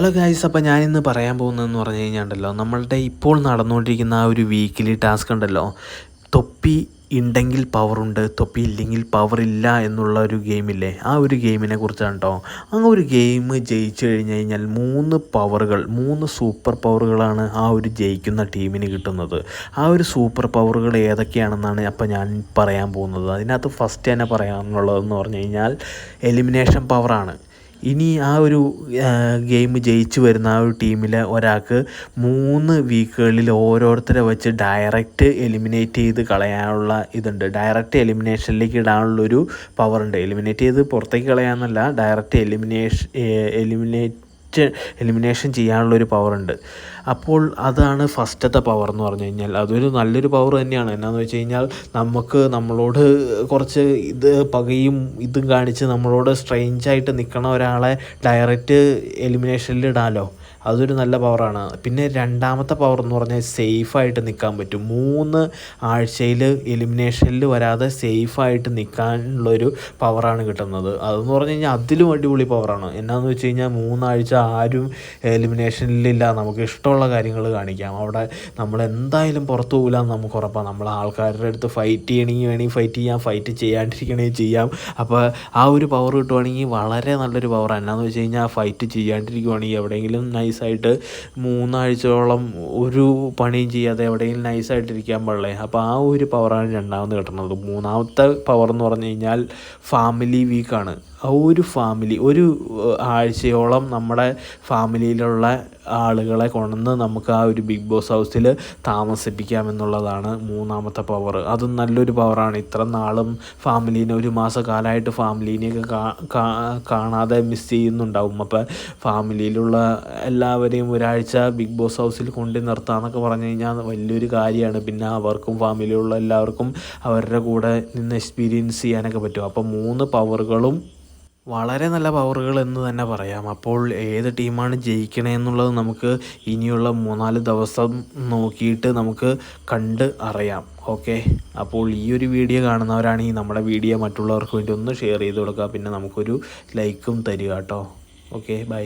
Hello guys അപ്പോൾ ഞാനിന്ന് പറയാൻ പോകുന്നതെന്ന് പറഞ്ഞു കഴിഞ്ഞാൽ ഉണ്ടല്ലോ നമ്മളുടെ ഇപ്പോൾ നടന്നുകൊണ്ടിരിക്കുന്ന ആ ഒരു വീക്കിലി ടാസ്ക് ഉണ്ടല്ലോ തൊപ്പി ഉണ്ടെങ്കിൽ പവറുണ്ട് തൊപ്പി ഇല്ലെങ്കിൽ പവർ ഇല്ല എന്നുള്ള ഒരു ഗെയിമില്ലേ ആ ഒരു ഗെയിമിനെ കുറിച്ചാണ് കേട്ടോ ആ ഒരു ഗെയിം ജയിച്ചു കഴിഞ്ഞ് കഴിഞ്ഞാൽ മൂന്ന് പവറുകൾ മൂന്ന് സൂപ്പർ പവറുകളാണ് ആ ഒരു ജയിക്കുന്ന ടീമിന് കിട്ടുന്നത്. ആ ഒരു സൂപ്പർ പവറുകൾ ഏതൊക്കെയാണെന്നാണ് അപ്പോൾ ഞാൻ പറയാൻ പോകുന്നത്. അതിനകത്ത് ഫസ്റ്റ് തന്നെ പറയാനുള്ളതെന്ന് പറഞ്ഞു കഴിഞ്ഞാൽ എലിമിനേഷൻ പവറാണ് ഇനി ആ ഒരു ഗെയിം ജയിച്ചു വരുന്ന ആ ഒരു ടീമിലെ ഒരാൾക്ക് മൂന്ന് വീക്കുകളിൽ ഓരോരുത്തരെ വെച്ച് ഡയറക്റ്റ് എലിമിനേറ്റ് ചെയ്ത് കളയാനുള്ള ഇതുണ്ട്. ഡയറക്റ്റ് എലിമിനേഷനിലേക്ക് ഇടാനുള്ളൊരു പവറുണ്ട് എലിമിനേറ്റ് ചെയ്ത് പുറത്തേക്ക് കളയാമെന്നല്ല ഡയറക്റ്റ് എലിമിനേഷൻ എലിമിനേറ്റ് എലിമിനേഷൻ ചെയ്യാനുള്ളൊരു പവറുണ്ട് അപ്പോൾ അതാണ് ഫസ്റ്റത്തെ പവർ എന്ന് പറഞ്ഞു കഴിഞ്ഞാൽ. അതൊരു നല്ലൊരു പവർ തന്നെയാണ്. എന്നാന്ന് വെച്ച് കഴിഞ്ഞാൽ നമുക്ക് നമ്മളോട് കുറച്ച് ഇത് പകയും ഇതും കാണിച്ച് നമ്മളോട് സ്ട്രെയിഞ്ചായിട്ട് നിൽക്കണ ഒരാളെ ഡയറക്റ്റ് എലിമിനേഷനിൽ ഇടാമല്ലോ അതൊരു നല്ല പവറാണ് പിന്നെ രണ്ടാമത്തെ പവർ എന്ന് പറഞ്ഞാൽ സേഫായിട്ട് നിൽക്കാൻ പറ്റും. മൂന്ന് ആഴ്ചയിൽ എലിമിനേഷനിൽ വരാതെ സേഫായിട്ട് നിൽക്കാനുള്ളൊരു പവറാണ് കിട്ടുന്നത്. അതെന്ന് പറഞ്ഞു കഴിഞ്ഞാൽ അതിലും അടിപൊളി പവറാണ് എന്നാന്ന് വെച്ച് കഴിഞ്ഞാൽ മൂന്നാഴ്ച ആരും എലിമിനേഷനിലില്ല നമുക്ക് ഇഷ്ടമുള്ള കാര്യങ്ങൾ കാണിക്കാം. അവിടെ നമ്മൾ എന്തായാലും പുറത്തു പോകില്ല നമുക്ക് ഉറപ്പാണ്. നമ്മൾ ആൾക്കാരുടെ അടുത്ത് ഫൈറ്റ് ചെയ്യണമെങ്കിൽ വേണമെങ്കിൽ ഫൈറ്റ് ചെയ്യാം. ഫൈറ്റ് ചെയ്യാണ്ടിരിക്കണമെങ്കിൽ ചെയ്യാം. അപ്പോൾ ആ ഒരു പവർ കിട്ടുവാണെങ്കിൽ വളരെ നല്ലൊരു പവറാണ് എന്നാന്ന് വെച്ച് കഴിഞ്ഞാൽ ഫൈറ്റ് ചെയ്യാണ്ടിരിക്കുവാണെങ്കിൽ എവിടെയെങ്കിലും നൈസായിട്ട് മൂന്നാഴ്ചയോളം ഒരു പണിയും ചെയ്യാതെ എവിടെയെങ്കിലും നൈസായിട്ടിരിക്കാൻ പാടില്ലേ? അപ്പോൾ ആ ഒരു പവറാണ് രണ്ടാമത് കിട്ടുന്നത്. മൂന്നാമത്തെ പവർ എന്ന് പറഞ്ഞു കഴിഞ്ഞാൽ ഫാമിലി വീക്കാണ് ആ ഒരു ഫാമിലി ഒരു ആഴ്ചയോളം നമ്മുടെ ഫാമിലിയിലുള്ള ആളുകളെ കൊണ്ടുവന്ന് നമുക്ക് ആ ഒരു ബിഗ് ബോസ് ഹൗസിൽ താമസിപ്പിക്കാം എന്നുള്ളതാണ് മൂന്നാമത്തെ പവർ അതും നല്ലൊരു പവറാണ് ഇത്ര നാളും ഫാമിലീനെ ഒരു മാസക്കാലമായിട്ട് ഫാമിലീനെയൊക്കെ കാണാതെ മിസ് ചെയ്യുന്നുണ്ടാവും. അപ്പോൾ ഫാമിലിയിലുള്ള എല്ലാവരെയും ഒരാഴ്ച ബിഗ് ബോസ് ഹൗസിൽ കൊണ്ട് നിർത്താമെന്നൊക്കെ പറഞ്ഞു കഴിഞ്ഞാൽ വലിയൊരു കാര്യമാണ്. പിന്നെ അവർക്കും ഫാമിലിയിലുള്ള എല്ലാവർക്കും അവരുടെ കൂടെ നിന്ന് എക്സ്പീരിയൻസ് ചെയ്യാനൊക്കെ പറ്റും. അപ്പോൾ മൂന്ന് പവറുകളും വളരെ നല്ല പവറുകൾ എന്ന് തന്നെ പറയാം. അപ്പോൾ ഏത് ടീമാണ് ജയിക്കണേ എന്നുള്ളത് നമുക്ക് ഇനിയുള്ള മൂന്നാൽ ദിവസം നോക്കിയിട്ട് നമുക്ക് കണ്ട് അറിയാം. ഓക്കെ അപ്പോൾ ഈ ഒരു വീഡിയോ കാണുന്നവരാണെങ്കിൽ നമ്മുടെ വീഡിയോ മറ്റുള്ളവർക്ക് വേണ്ടി ഒന്ന് ഷെയർ ചെയ്ത് കൊടുക്കുക. പിന്നെ നമുക്കൊരു ലൈക്കും തരിക കേട്ടോ. Okay bye